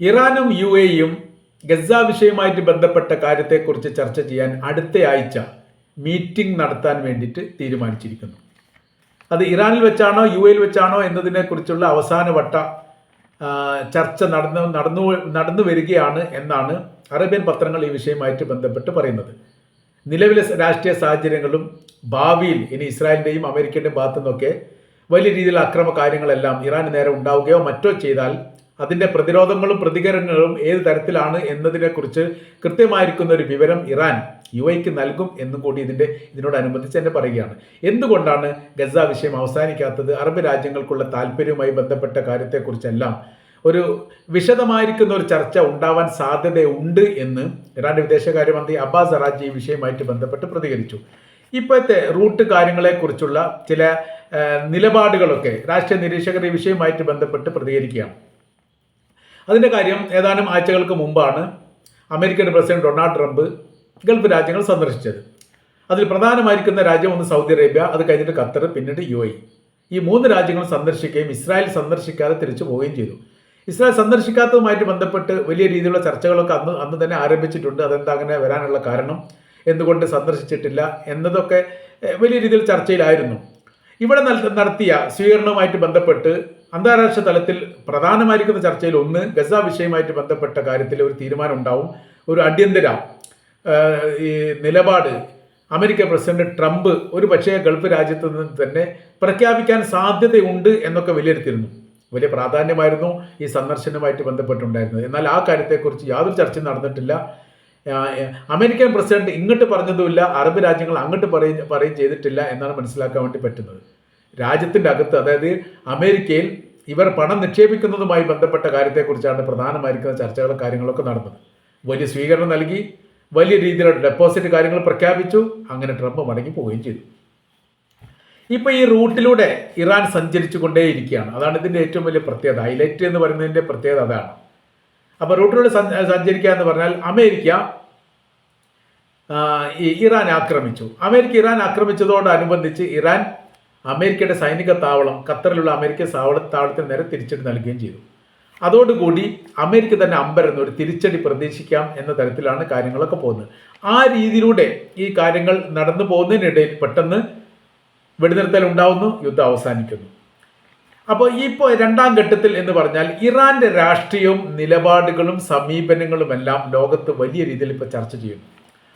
ഇറാനും യു എയും ഗസ വിഷയവുമായിട്ട് ബന്ധപ്പെട്ട കാര്യത്തെക്കുറിച്ച് ചർച്ച ചെയ്യാൻ അടുത്ത ആഴ്ച മീറ്റിംഗ് നടത്താൻ വേണ്ടിയിട്ട് തീരുമാനിച്ചിരിക്കുന്നു. അത് ഇറാനിൽ വെച്ചാണോ യു എയിൽ വെച്ചാണോ എന്നതിനെക്കുറിച്ചുള്ള അവസാനവട്ട ചർച്ച നടന്നു നടന്നു നടന്നു വരികയാണ് എന്നാണ് അറേബ്യൻ പത്രങ്ങൾ ഈ വിഷയവുമായിട്ട് ബന്ധപ്പെട്ട് പറയുന്നത്. നിലവിലെ രാഷ്ട്രീയ സാഹചര്യങ്ങളും ഭാവിയിൽ ഇനി ഇസ്രായേലിന്റെയും അമേരിക്കയുടെയും ഭാഗത്തു നിന്നൊക്കെ വലിയ രീതിയിലുള്ള അക്രമ കാര്യങ്ങളെല്ലാം ഇറാന് നേരെ ഉണ്ടാവുകയോ മറ്റോ ചെയ്താൽ അതിന്റെ പ്രതിരോധങ്ങളും പ്രതികരണങ്ങളും ഏത് തരത്തിലാണ് എന്നതിനെക്കുറിച്ച് കൃത്യമായിരിക്കുന്ന ഒരു വിവരം ഇറാൻ യു എക്ക് നൽകും എന്നും കൂടി ഇതിന്റെ ഇതിനോടനുബന്ധിച്ച് തന്നെ പറയുകയാണ്. എന്തുകൊണ്ടാണ് ഗസ വിഷയം അവസാനിക്കാത്തത്? അറബ് രാജ്യങ്ങൾക്കുള്ള താല്പര്യവുമായി ബന്ധപ്പെട്ട കാര്യത്തെക്കുറിച്ചെല്ലാം ഒരു വിശദമായിരിക്കുന്ന ഒരു ചർച്ച ഉണ്ടാവാൻ സാധ്യതയുണ്ട് എന്ന് ഇറാന്റെ വിദേശകാര്യമന്ത്രി അബ്ബാസ് അറാജി ഈ വിഷയവുമായിട്ട് ബന്ധപ്പെട്ട് പ്രതികരിച്ചു. ഇപ്പോഴത്തെ റൂട്ട് കാര്യങ്ങളെക്കുറിച്ചുള്ള ചില നിലപാടുകളൊക്കെ രാഷ്ട്രീയ നിരീക്ഷകർ ഈ വിഷയവുമായിട്ട് ബന്ധപ്പെട്ട് പ്രതികരിക്കുകയാണ്. അതിന്റെ കാര്യം ഏതാനും ആഴ്ചകൾക്ക് മുമ്പാണ് American president Donald Trump Gulf രാജ്യങ്ങൾ സന്ദർശിച്ചത്. അതിൽ പ്രധാനമായിരിക്കുന്ന രാജ്യം ഒന്ന് സൗദി അറേബ്യ അത് കഴിഞ്ഞിട്ട് ഖത്തർ പിന്നീട് യു ഈ മൂന്ന് രാജ്യങ്ങൾ സന്ദർശിക്കുകയും ഇസ്രായേൽ സന്ദർശിക്കാതെ തിരിച്ചു പോവുകയും ചെയ്തു. ഇസ്രായേൽ സന്ദർശിക്കാത്തതുമായിട്ട് ബന്ധപ്പെട്ട് വലിയ രീതിയിലുള്ള ചർച്ചകളൊക്കെ അന്ന് അന്ന് തന്നെ ആരംഭിച്ചിട്ടുണ്ട്. അതെന്താ അങ്ങനെ വരാനുള്ള കാരണം? എന്തുകൊണ്ട് സന്ദർശിച്ചിട്ടില്ല? എന്നതൊക്കെ വലിയ രീതിയിൽ ചർച്ചയിലായിരുന്നു. ഇവിടെ നടത്തിയ സ്വീകരണവുമായിട്ട് ബന്ധപ്പെട്ട് അന്താരാഷ്ട്ര തലത്തിൽ പ്രധാനമായിരിക്കുന്ന ചർച്ചയിൽ ഒന്ന് ഗസ വിഷയമായിട്ട് ബന്ധപ്പെട്ട കാര്യത്തിൽ ഒരു തീരുമാനം ഉണ്ടാവും. ഒരു അടിയന്തര ഈ നിലപാട് അമേരിക്ക പ്രസിഡന്റ് ട്രംപ് ഒരു പക്ഷേ ഗൾഫ് രാജ്യത്ത് നിന്ന് തന്നെ പ്രഖ്യാപിക്കാൻ സാധ്യതയുണ്ട് എന്നൊക്കെ വിലയിരുത്തിയിരുന്നു. വലിയ പ്രാധാന്യമായിരുന്നു ഈ സന്ദർശനവുമായിട്ട് ബന്ധപ്പെട്ടുണ്ടായിരുന്നത്. എന്നാൽ ആ കാര്യത്തെക്കുറിച്ച് യാതൊരു ചർച്ച നടന്നിട്ടില്ല. അമേരിക്കൻ പ്രസിഡന്റ് ഇങ്ങോട്ട് പറഞ്ഞതുമില്ല അറബ് രാജ്യങ്ങൾ അങ്ങോട്ട് പറയും പറയും ചെയ്തിട്ടില്ല എന്നാണ് മനസ്സിലാക്കാൻ വേണ്ടി പറ്റുന്നത്. രാജ്യത്തിന്റെ അകത്ത് അതായത് അമേരിക്കയിൽ ഇവർ പണം നിക്ഷേപിക്കുന്നതുമായി ബന്ധപ്പെട്ട കാര്യത്തെക്കുറിച്ചാണ് പ്രധാനമായിരിക്കുന്ന ചർച്ചകളും കാര്യങ്ങളൊക്കെ നടന്നത്. വലിയ സ്വീകരണം നൽകി വലിയ രീതിയിലുള്ള ഡെപ്പോസിറ്റ് കാര്യങ്ങൾ പ്രഖ്യാപിച്ചു അങ്ങനെ ട്രംപ് മടങ്ങി പോവുകയും ചെയ്തു. ഇപ്പൊ ഈ റൂട്ടിലൂടെ ഇറാൻ സഞ്ചരിച്ചു കൊണ്ടേയിരിക്കുകയാണ് അതാണ് ഇതിന്റെ ഏറ്റവും വലിയ പ്രത്യേകത. ഹൈലൈറ്റ് എന്ന് പറയുന്നതിന്റെ പ്രത്യേകത അതാണ്. അപ്പോൾ റൂട്ടിലൂടെ സഞ്ച- സഞ്ചരിക്കുക എന്ന് പറഞ്ഞാൽ അമേരിക്ക ഇറാൻ ആക്രമിച്ചു. അമേരിക്ക ഇറാൻ ആക്രമിച്ചതോടനുബന്ധിച്ച് ഇറാൻ അമേരിക്കയുടെ സൈനിക താവളം ഖത്തറിലുള്ള അമേരിക്കൻ താവള താവളത്തിന് നേരെ തിരിച്ചടി നൽകുകയും ചെയ്തു. അതോടുകൂടി അമേരിക്ക തന്നെ അമ്പരന്ന് ഒരു തിരിച്ചടി പ്രതീക്ഷിക്കാം എന്ന തരത്തിലാണ് കാര്യങ്ങളൊക്കെ പോകുന്നത്. ആ രീതിയിലൂടെ ഈ കാര്യങ്ങൾ നടന്നു പോകുന്നതിനിടയിൽ പെട്ടെന്ന് വെടിനിർത്തൽ ഉണ്ടാവുന്നു യുദ്ധം അവസാനിക്കുന്നു. അപ്പോൾ ഈ ഇപ്പോൾ രണ്ടാം ഘട്ടത്തിൽ എന്ന് പറഞ്ഞാൽ ഇറാന്റെ രാഷ്ട്രീയവും നിലപാടുകളും സമീപനങ്ങളുമെല്ലാം ലോകത്ത് വലിയ രീതിയിൽ ഇപ്പോൾ ചർച്ച ചെയ്യുന്നു.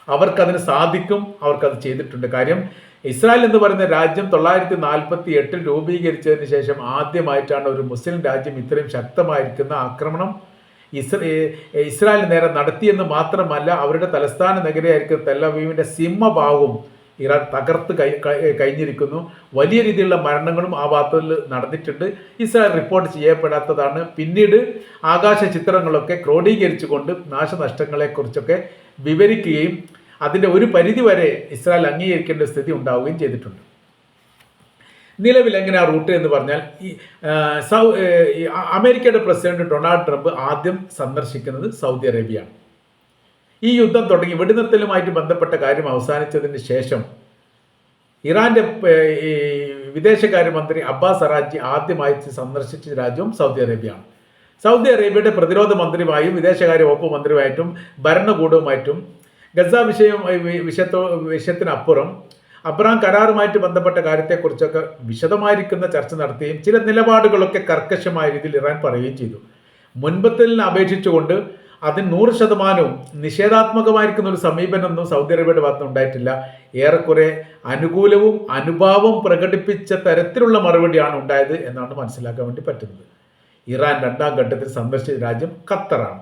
അവർക്കതിന് സാധിക്കും അവർക്കത് ചെയ്തിട്ടുണ്ട്. കാര്യം ഇസ്രായേൽ എന്ന് പറയുന്ന രാജ്യം തൊള്ളായിരത്തി നാൽപ്പത്തി എട്ടിൽ രൂപീകരിച്ചതിന് ശേഷം ആദ്യമായിട്ടാണ് ഒരു മുസ്ലിം രാജ്യം ഇത്രയും ശക്തമായിരിക്കുന്ന ആക്രമണം ഇസ്രേ ഇസ്രായേൽ നേരെ നടത്തിയെന്ന് മാത്രമല്ല അവരുടെ തലസ്ഥാന നഗരിയായിരിക്കും തെല്ലവീവിന്റെ സിംഹഭാഗവും ഇറാൻ തകർത്ത് കൈ കഴിഞ്ഞിരിക്കുന്നു. വലിയ രീതിയിലുള്ള മരണങ്ങളും ആ ഭാഗത്തിൽ നടന്നിട്ടുണ്ട്. ഇസ്രായേൽ റിപ്പോർട്ട് ചെയ്യപ്പെടാത്തതാണ്. പിന്നീട് ആകാശ ചിത്രങ്ങളൊക്കെ ക്രോഡീകരിച്ചുകൊണ്ട് നാശനഷ്ടങ്ങളെക്കുറിച്ചൊക്കെ വിവരിക്കുകയും അതിന്റെ ഒരു പരിധി വരെ ഇസ്രായേൽ അംഗീകരിക്കേണ്ട സ്ഥിതി ഉണ്ടാവുകയും ചെയ്തിട്ടുണ്ട്. നിലവിൽ എങ്ങനെ ആ റൂട്ട് എന്ന് പറഞ്ഞാൽ ഈ സൗ അമേരിക്കയുടെ പ്രസിഡന്റ് ഡൊണാൾഡ് ട്രംപ് ആദ്യം സന്ദർശിക്കുന്നത് സൗദി അറേബ്യയാണ്. ഈ യുദ്ധം തുടങ്ങി വെടിനിർത്തലുമായിട്ട് ബന്ധപ്പെട്ട കാര്യം അവസാനിച്ചതിന് ശേഷം ഇറാന്റെ ഈ വിദേശകാര്യമന്ത്രി അബ്ബാസ് അറാജി ആദ്യമായി സന്ദർശിച്ച രാജ്യവും സൗദി അറേബ്യയാണ്. സൗദി അറേബ്യയുടെ പ്രതിരോധ മന്ത്രിയുമായും വിദേശകാര്യ വകുപ്പ് മന്ത്രിയുമായിട്ടും ഭരണകൂടവുമായിട്ടും ഗസ വിഷയം വിഷയത്തോ വിഷയത്തിനപ്പുറം അബ്രാം കരാറുമായിട്ട് ബന്ധപ്പെട്ട കാര്യത്തെക്കുറിച്ചൊക്കെ വിശദമായിരിക്കുന്ന ചർച്ച നടത്തുകയും ചില നിലപാടുകളൊക്കെ കർക്കശമായ രീതിയിൽ ഇറാൻ പറയുകയും ചെയ്തു. മുൻപത്തിൽ അപേക്ഷിച്ചുകൊണ്ട് അതിന് നൂറ് ശതമാനവും നിഷേധാത്മകമായിരിക്കുന്ന ഒരു സമീപനമൊന്നും സൗദി അറേബ്യയുടെ ഭാഗത്ത് ഉണ്ടായിട്ടില്ല. ഏറെക്കുറെ അനുകൂലവും അനുഭാവം പ്രകടിപ്പിച്ച തരത്തിലുള്ള മറുപടിയാണ് ഉണ്ടായത് എന്നാണ് മനസ്സിലാക്കാൻ വേണ്ടി പറ്റുന്നത്. ഇറാൻ രണ്ടാം ഘട്ടത്തിൽ സന്ദർശിച്ച രാജ്യം ഖത്തറാണ്.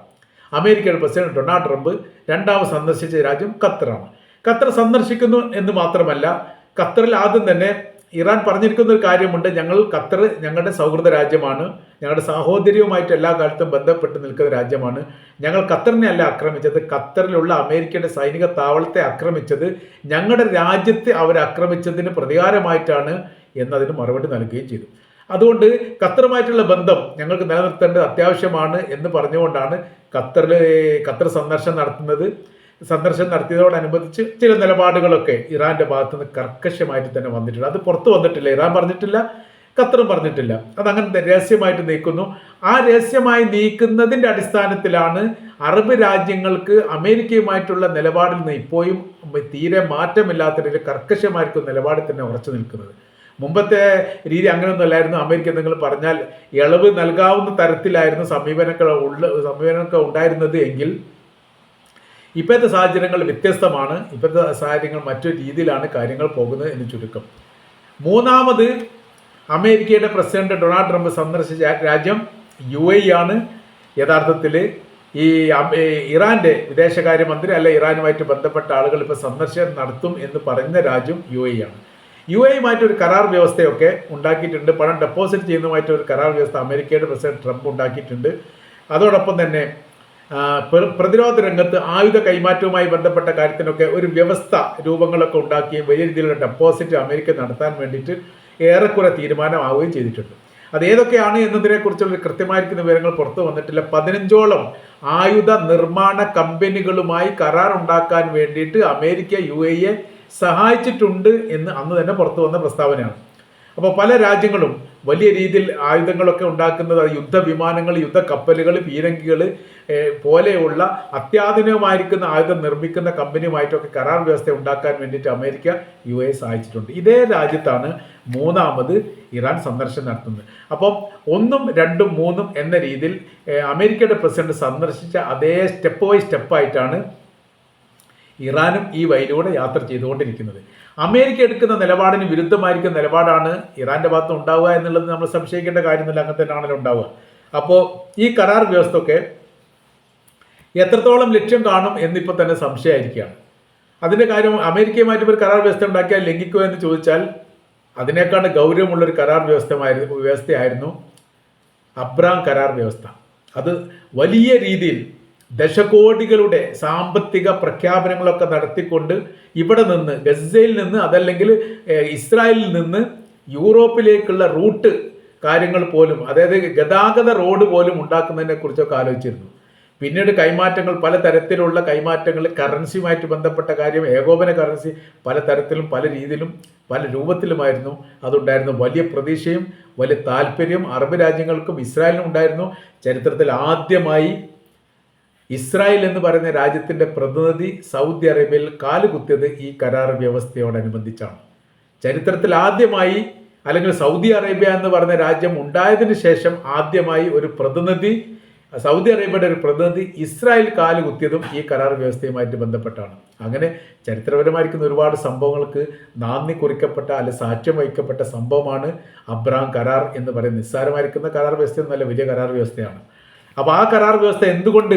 അമേരിക്കയുടെ പ്രസിഡന്റ് ഡൊണാൾഡ് ട്രംപ് രണ്ടാമത് സന്ദർശിച്ച രാജ്യം ഖത്തറാണ്. ഖത്തർ സന്ദർശിക്കുന്നു എന്ന് മാത്രമല്ല ഖത്തറിൽ ആദ്യം തന്നെ ഇറാൻ പറഞ്ഞിരിക്കുന്ന ഒരു കാര്യമുണ്ട്. ഞങ്ങൾ ഖത്തർ ഞങ്ങളുടെ സൗഹൃദ രാജ്യമാണ്. ഞങ്ങളുടെ സാഹോദര്യവുമായിട്ട് എല്ലാ കാലത്തും ബന്ധപ്പെട്ട് നിൽക്കുന്ന രാജ്യമാണ്. ഞങ്ങൾ ഖത്തറിനെ അല്ല ആക്രമിച്ചത്. ഖത്തറിലുള്ള അമേരിക്കയുടെ സൈനിക താവളത്തെ ആക്രമിച്ചത് ഞങ്ങളുടെ രാജ്യത്തെ അവർ ആക്രമിച്ചതിന് പ്രതികാരമായിട്ടാണ് എന്നതിന് മറുപടി നൽകുകയും ചെയ്തു. അതുകൊണ്ട് ഖത്തറുമായിട്ടുള്ള ബന്ധം ഞങ്ങൾക്ക് നിലനിർത്തേണ്ടത് അത്യാവശ്യമാണ് എന്ന് പറഞ്ഞുകൊണ്ടാണ് ഖത്തറിൽ ഖത്തർ സന്ദർശനം നടത്തുന്നത്. സന്ദർശനം നടത്തിയതോടനുബന്ധിച്ച് ചില നിലപാടുകളൊക്കെ ഇറാന്റെ ഭാഗത്ത് നിന്ന് കർക്കശമായിട്ട് തന്നെ വന്നിട്ടുണ്ട്. അത് പുറത്തു വന്നിട്ടില്ല. ഇറാൻ പറഞ്ഞിട്ടില്ല ഖത്തറും പറഞ്ഞിട്ടില്ല. അതങ്ങനെ രഹസ്യമായിട്ട് നീക്കുന്നു. ആ രഹസ്യമായി നീക്കുന്നതിന്റെ അടിസ്ഥാനത്തിലാണ് അറബ് രാജ്യങ്ങൾക്ക് അമേരിക്കയുമായിട്ടുള്ള നിലപാടിൽ നിന്ന് ഇപ്പോഴും തീരെ മാറ്റമില്ലാത്ത രീതിയിൽ കർക്കശമായിരിക്കും നിലപാടിൽ തന്നെ ഉറച്ചു നിൽക്കുന്നത്. മുമ്പത്തെ രീതി അങ്ങനെയൊന്നും അല്ലായിരുന്നു അമേരിക്ക നിങ്ങൾ പറഞ്ഞാൽ ഇളവ് നൽകാവുന്ന തരത്തിലായിരുന്നു സമീപനങ്ങൾ ഉള്ള സമീപനമൊക്കെ ഉണ്ടായിരുന്നത് എങ്കിൽ ഇപ്പോഴത്തെ സാഹചര്യങ്ങൾ വ്യത്യസ്തമാണ്. ഇപ്പോഴത്തെ സാഹചര്യങ്ങൾ മറ്റൊരു രീതിയിലാണ് കാര്യങ്ങൾ പോകുന്നത് എന്ന് ചുരുക്കം. മൂന്നാമത് അമേരിക്കയുടെ പ്രസിഡന്റ് ഡൊണാൾഡ് ട്രംപ് സന്ദർശിച്ച രാജ്യം യു എ ആണ്. യഥാർത്ഥത്തിൽ ഈ ഇറാന്റെ വിദേശകാര്യമന്ത്രി അല്ല ഇറാനുമായിട്ട് ബന്ധപ്പെട്ട ആളുകൾ ഇപ്പോൾ സന്ദർശനം നടത്തും എന്ന് പറയുന്ന രാജ്യം യു എ ആണ്. യു എയുമായിട്ട് ഒരു കരാർ വ്യവസ്ഥയൊക്കെ ഉണ്ടാക്കിയിട്ടുണ്ട്. പണം ഡെപ്പോസിറ്റ് ചെയ്യുന്നതുമായിട്ട് ഒരു കരാർ വ്യവസ്ഥ അമേരിക്കയുടെ പ്രസിഡന്റ് ട്രംപ് ഉണ്ടാക്കിയിട്ടുണ്ട്. അതോടൊപ്പം തന്നെ പ്രതിരോധ രംഗത്ത് ആയുധ കൈമാറ്റവുമായി ബന്ധപ്പെട്ട കാര്യത്തിനൊക്കെ ഒരു വ്യവസ്ഥ രൂപങ്ങളൊക്കെ ഉണ്ടാക്കുകയും വലിയ രീതിയിലുള്ള ഡെപ്പോസിറ്റ് അമേരിക്ക നടത്താൻ വേണ്ടിയിട്ട് ഏറെക്കുറെ തീരുമാനമാവുകയും ചെയ്തിട്ടുണ്ട്. അത് ഏതൊക്കെയാണ് എന്നതിനെക്കുറിച്ചുള്ള കൃത്യമായിരിക്കുന്ന വിവരങ്ങൾ പുറത്തു വന്നിട്ടില്ല. പതിനഞ്ചോളം ആയുധ നിർമ്മാണ കമ്പനികളുമായി കരാർ ഉണ്ടാക്കാൻ വേണ്ടിയിട്ട് അമേരിക്ക യു എയെ സഹായിച്ചിട്ടുണ്ട് എന്ന് അന്ന് തന്നെ പുറത്തു വന്ന പ്രസ്താവനയാണ്. അപ്പോൾ പല രാജ്യങ്ങളും വലിയ രീതിയിൽ ആയുധങ്ങളൊക്കെ ഉണ്ടാക്കുന്നത് യുദ്ധവിമാനങ്ങൾ യുദ്ധക്കപ്പലുകൾ പീരങ്കികൾ പോലെയുള്ള അത്യാധുനികമായിരിക്കുന്ന ആയുധം നിർമ്മിക്കുന്ന കമ്പനിയുമായിട്ടൊക്കെ കരാർ വ്യവസ്ഥ ഉണ്ടാക്കാൻ വേണ്ടിയിട്ട് അമേരിക്ക യു എ സഹായിച്ചിട്ടുണ്ട്. ഇതേ രാജ്യത്താണ് മൂന്നാമത് ഇറാൻ സന്ദർശനം നടത്തുന്നത്. അപ്പം ഒന്നും രണ്ടും മൂന്നും എന്ന രീതിയിൽ അമേരിക്കയുടെ പ്രസിഡന്റ് സന്ദർശിച്ച അതേ സ്റ്റെപ്പ് ബൈ സ്റ്റെപ്പായിട്ടാണ് ഇറാനും ഈ വഴിയിലൂടെ യാത്ര ചെയ്തുകൊണ്ടിരിക്കുന്നത്. അമേരിക്ക എടുക്കുന്ന നിലപാടിന് വിരുദ്ധമായിരിക്കുന്ന നിലപാടാണ് ഇറാന്റെ ഭാഗത്ത് ഉണ്ടാവുക എന്നുള്ളത് നമ്മൾ സംശയിക്കേണ്ട കാര്യമൊന്നുമില്ല. അങ്ങനെ തന്നെയാണല്ലോ ഉണ്ടാവുക. അപ്പോൾ ഈ കരാർ വ്യവസ്ഥ ഒക്കെ എത്രത്തോളം ലക്ഷ്യം കാണും എന്നിപ്പോൾ തന്നെ സംശയമായിരിക്കുകയാണ് അതിന്റെ കാര്യം അമേരിക്കയുമായിട്ട് ഒരു കരാർ വ്യവസ്ഥ ഉണ്ടാക്കിയാൽ ലംഘിക്കുമോ എന്ന് ചോദിച്ചാൽ അതിനേക്കാൾ ഗൗരവമുള്ളൊരു കരാർ വ്യവസ്ഥമായിരുന്നു വ്യവസ്ഥയായിരുന്നു അബ്രാം കരാർ വ്യവസ്ഥ. അത് വലിയ രീതിയിൽ ദശകോടികളുടെ സാമ്പത്തിക പ്രഖ്യാപനങ്ങളൊക്കെ നടത്തിക്കൊണ്ട് ഇവിടെ നിന്ന് ഗസയിൽ നിന്ന് അതല്ലെങ്കിൽ ഇസ്രായേലിൽ നിന്ന് യൂറോപ്പിലേക്കുള്ള റൂട്ട് കാര്യങ്ങൾ പോലും അതായത് ഗതാഗത റോഡ് പോലും ഉണ്ടാക്കുന്നതിനെ കുറിച്ചൊക്കെ ആലോചിച്ചിരുന്നു. പിന്നീട് കൈമാറ്റങ്ങൾ പല തരത്തിലുള്ള കൈമാറ്റങ്ങൾ കറൻസിയുമായിട്ട് ബന്ധപ്പെട്ട കാര്യം ഏകോപന കറൻസി പല തരത്തിലും പല രീതിയിലും പല രൂപത്തിലുമായിരുന്നു. അതുണ്ടായിരുന്നു. വലിയ പ്രതീക്ഷയും വലിയ താല്പര്യം അറബ് രാജ്യങ്ങൾക്കും ഇസ്രായേലിനും ഉണ്ടായിരുന്നു. ചരിത്രത്തിൽ ആദ്യമായി ഇസ്രായേൽ എന്ന് പറയുന്ന രാജ്യത്തിന്റെ പ്രതിനിധി സൗദി അറേബ്യയിൽ കാലുകുത്തിയത് ഈ കരാർ വ്യവസ്ഥയോടനുബന്ധിച്ചാണ്. ചരിത്രത്തിൽ ആദ്യമായി അല്ലെങ്കിൽ സൗദി അറേബ്യ എന്ന് പറയുന്ന രാജ്യം ഉണ്ടായതിനു ശേഷം ആദ്യമായി ഒരു പ്രതിനിധി സൗദി അറേബ്യയുടെ ഒരു പ്രതിനിധി ഇസ്രായേൽ കാലുകുത്തിയതും ഈ കരാർ വ്യവസ്ഥയുമായിട്ട് ബന്ധപ്പെട്ടാണ്. അങ്ങനെ ചരിത്രപരമായിരിക്കുന്ന ഒരുപാട് സംഭവങ്ങൾക്ക് നാന്ദി കുറിക്കപ്പെട്ട അല്ലെ സാക്ഷ്യം വഹിക്കപ്പെട്ട സംഭവമാണ് അബ്രാം കരാർ എന്ന് പറയുന്നത് നിസ്സാരമായിരിക്കുന്ന കരാർ വ്യവസ്ഥ നല്ല വലിയ കരാർ വ്യവസ്ഥയാണ്. അപ്പോൾ ആ കരാർ വ്യവസ്ഥ എന്തുകൊണ്ട്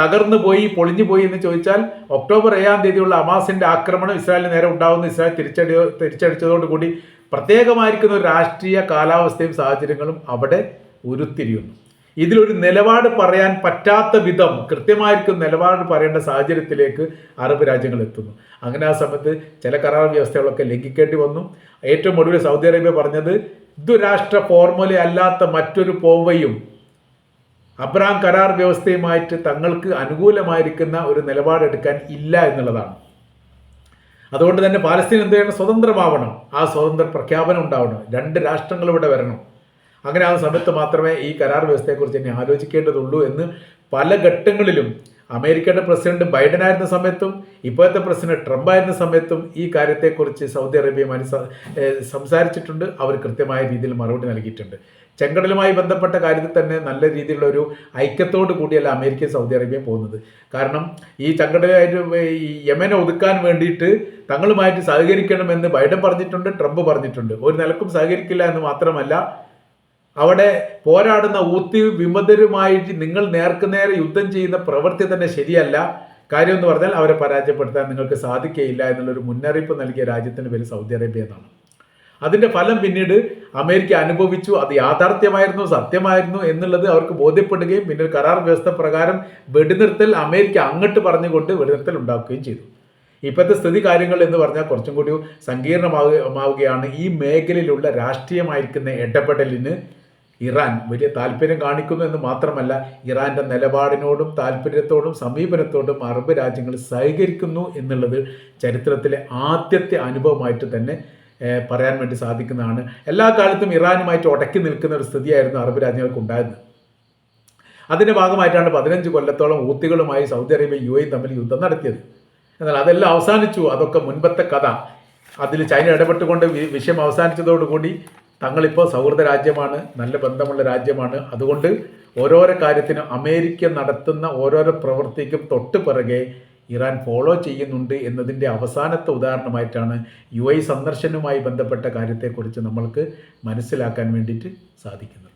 തകർന്നു പോയി പൊളിഞ്ഞു പോയി എന്ന് ചോദിച്ചാൽ ഒക്ടോബർ ഏഴാം തീയതിയുള്ള അമാസിന്റെ ആക്രമണം ഇസ്രായേലിന് നേരെ ഉണ്ടാവുന്ന ഇസ്രായേൽ തിരിച്ചടി തിരിച്ചടിച്ചതോടുകൂടി പ്രത്യേകമായിരിക്കുന്ന ഒരു രാഷ്ട്രീയ കാലാവസ്ഥയും സാഹചര്യങ്ങളും അവിടെ ഉരുത്തിരിയുന്നു. ഇതിലൊരു നിലപാട് പറയാൻ പറ്റാത്ത വിധം കൃത്യമായിരിക്കും നിലപാട് പറയേണ്ട സാഹചര്യത്തിലേക്ക് അറബ് രാജ്യങ്ങൾ എത്തുന്നു. അങ്ങനെ ആ സമയത്ത് ചില കരാർ വ്യവസ്ഥകളൊക്കെ ലംഘിക്കേണ്ടി വന്നു. ഏറ്റവും ഒടുവിൽ സൗദി അറേബ്യ പറഞ്ഞത് ദുരാഷ്ട്ര ഫോർമുല അല്ലാത്ത മറ്റൊരു പോവയും അബ്രാം കരാർ വ്യവസ്ഥയുമായിട്ട് തങ്ങൾക്ക് അനുകൂലമായിരിക്കുന്ന ഒരു നിലപാടെടുക്കാൻ ഇല്ല എന്നുള്ളതാണ്. അതുകൊണ്ട് തന്നെ പാലസ്തീൻ എന്ത് ചെയ്യണം? സ്വതന്ത്രമാവണം. ആ സ്വതന്ത്ര പ്രഖ്യാപനം ഉണ്ടാവണം. രണ്ട് രാഷ്ട്രങ്ങൾ ഇവിടെ വരണം. അങ്ങനെ ആ സമയത്ത് മാത്രമേ ഈ കരാർ വ്യവസ്ഥയെക്കുറിച്ച് ഇനി ആലോചിക്കേണ്ടതുള്ളൂ എന്ന് പല ഘട്ടങ്ങളിലും അമേരിക്കയുടെ പ്രസിഡന്റ് ബൈഡൻ ആയിരുന്ന സമയത്തും ഇപ്പോഴത്തെ പ്രസിഡന്റ് ട്രംപ് ആയിരുന്ന സമയത്തും ഈ കാര്യത്തെക്കുറിച്ച് സൗദി അറേബ്യയുമായി സംസാരിച്ചിട്ടുണ്ട്. അവർ കൃത്യമായ രീതിയിൽ മറുപടി നൽകിയിട്ടുണ്ട്. ചെങ്കടലുമായി ബന്ധപ്പെട്ട കാര്യത്തിൽ തന്നെ നല്ല രീതിയിലുള്ള ഒരു ഐക്യത്തോട് കൂടിയല്ല അമേരിക്ക സൗദി അറേബ്യയും പോകുന്നത്. കാരണം ഈ ചെങ്കടലായിട്ട് ഈ യമനെ ഒതുക്കാൻ വേണ്ടിയിട്ട് തങ്ങളുമായിട്ട് സഹകരിക്കണമെന്ന് ബൈഡൻ പറഞ്ഞിട്ടുണ്ട് ട്രംപ് പറഞ്ഞിട്ടുണ്ട്. ഒരു നിലക്കും സഹകരിക്കില്ല എന്ന് മാത്രമല്ല അവിടെ പോരാടുന്ന ഊത്തി വിമതരുമായിട്ട് നിങ്ങൾ നേർക്കുനേരെ യുദ്ധം ചെയ്യുന്ന പ്രവൃത്തി തന്നെ ശരിയല്ല. കാര്യം എന്ന് പറഞ്ഞാൽ അവരെ പരാജയപ്പെടുത്താൻ നിങ്ങൾക്ക് സാധിക്കുകയില്ല എന്നുള്ളൊരു മുന്നറിയിപ്പ് നൽകിയ രാജ്യത്തിന് പേര് സൗദി അറേബ്യ എന്നാണ്. അതിന്റെ ഫലം പിന്നീട് അമേരിക്ക അനുഭവിച്ചു. അത് യാഥാർത്ഥ്യമായിരുന്നു സത്യമായിരുന്നു എന്നുള്ളത് അവർക്ക് ബോധ്യപ്പെടുകയും പിന്നെ കരാർ വ്യവസ്ഥ പ്രകാരം വെടിനിർത്തൽ അമേരിക്ക അങ്ങോട്ട് പറഞ്ഞുകൊണ്ട് വെടിനിർത്തൽ ഉണ്ടാക്കുകയും ചെയ്തു. ഇപ്പോഴത്തെ സ്ഥിതി കാര്യങ്ങൾ എന്ന് പറഞ്ഞാൽ കുറച്ചും കൂടി സങ്കീർണമാവുകയാണ്. ഈ മേഖലയിലുള്ള രാഷ്ട്രീയമായിരിക്കുന്ന ഇടപെടലിന് ഇറാൻ വലിയ താല്പര്യം കാണിക്കുന്നു എന്ന് മാത്രമല്ല ഇറാന്റെ നിലപാടിനോടും താല്പര്യത്തോടും സമീപനത്തോടും അറബ് രാജ്യങ്ങൾ സഹകരിക്കുന്നു എന്നുള്ളത് ചരിത്രത്തിലെ ആദ്യത്തെ അനുഭവമായിട്ട് തന്നെ പറയാൻ വേണ്ടി സാധിക്കുന്നതാണ്. എല്ലാ കാലത്തും ഇറാനുമായിട്ട് ഉടക്കി നിൽക്കുന്ന ഒരു സ്ഥിതിയായിരുന്നു അറബ് രാജ്യങ്ങൾക്ക് ഉണ്ടായിരുന്നത് അതിന്റെ ഭാഗമായിട്ടാണ് പതിനഞ്ച് കൊല്ലത്തോളം ഊത്തികളുമായി സൗദി അറേബ്യ യു എയും തമ്മിൽ യുദ്ധം നടത്തിയത്. എന്നാൽ അതെല്ലാം അവസാനിച്ചു. അതൊക്കെ മുൻപത്തെ കഥ. അതിൽ ചൈന ഇടപെട്ടുകൊണ്ട് വിഷയം അവസാനിച്ചതോടുകൂടി തങ്ങളിപ്പോൾ സൗഹൃദ രാജ്യമാണ് നല്ല ബന്ധമുള്ള രാജ്യമാണ്. അതുകൊണ്ട് ഓരോരോ കാര്യത്തിനും അമേരിക്ക നടത്തുന്ന ഓരോരോ പ്രവൃത്തിക്കും തൊട്ട് പിറകെ ഇറാൻ ഫോളോ ചെയ്യുന്നുണ്ട് എന്നതിന്റെ അവസാനത്തെ ഉദാഹരണമായിട്ടാണ് യു ഐ സന്ദർശനവുമായി ബന്ധപ്പെട്ട കാര്യത്തെക്കുറിച്ച് നമ്മൾക്ക് മനസ്സിലാക്കാൻ വേണ്ടിയിട്ട് സാധിക്കുന്നത്.